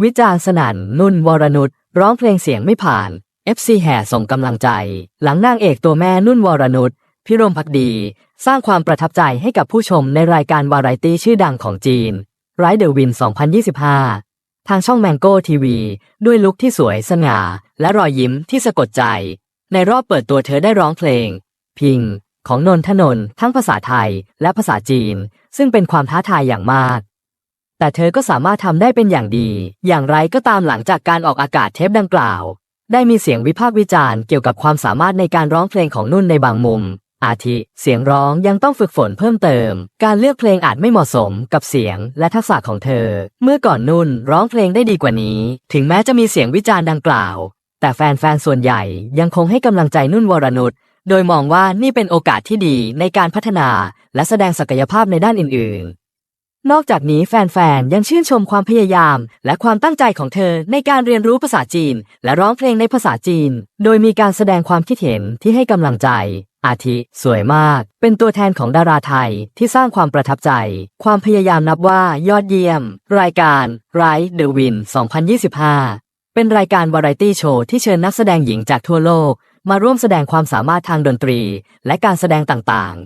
วิจารณ์สนั่นนุ่นวรนุชร้องเพลงเสียงไม่ผ่าน FC แห่ส่งกำลังใจ หลังนางเอกตัวแม่นุ่นวรนุชพิรมพักดี สร้างความประทับใจให้กับผู้ชมในรายการวาไรตี้ชื่อดังของจีนไรเดอร์วิน 2025 ทางช่องแมงโก้ทีวีด้วยลุคที่สวยสง่า และรอยยิ้มที่สะกดใจ ในรอบเปิดตัวเธอได้ร้องเพลง พิง ของนนทนนท์ทั้งภาษาไทยและภาษาจีน ซึ่งเป็นความท้าทายอย่างมาก แต่เธอก็สามารถทำได้เป็นอย่างดี อย่างไรก็ตามหลังจากการออกอากาศเทปดังกล่าว ได้มีเสียงวิพากษ์วิจารณ์เกี่ยวกับความสามารถในการร้องเพลงของนุ่นในบางมุม อาทิ เสียงร้องยังต้องฝึกฝนเพิ่มเติม การเลือกเพลงอาจไม่เหมาะสมกับเสียงและทักษะของเธอ เมื่อก่อนนุ่นร้องเพลงได้ดีกว่านี้ ถึงแม้จะมีเสียงวิจารณ์ดังกล่าว แต่แฟนๆส่วนใหญ่ยังคงให้กำลังใจนุ่นวรนุชโดยมองว่านี่เป็นโอกาสที่ดีในการพัฒนาและแสดงศักยภาพในด้านอื่นๆ นอกจากนี้แฟนๆ ยังชื่นชมความพยายาม และความตั้งใจของเธอในการเรียนรู้ภาษาจีน และร้องเพลงในภาษาจีน โดยมีการแสดงความคิดเห็นที่ให้กำลังใจ อาทิ สวยมาก เป็นตัวแทนของดาราไทยที่สร้างความประทับใจ ความพยายามนับว่ายอดเยี่ยม รายการ Right the Win 2025 เป็นรายการวาไรตี้โชว์ที่เชิญนักแสดงหญิงจากทั่วโลก มาร่วมแสดงความสามารถทางดนตรี และการแสดงต่าง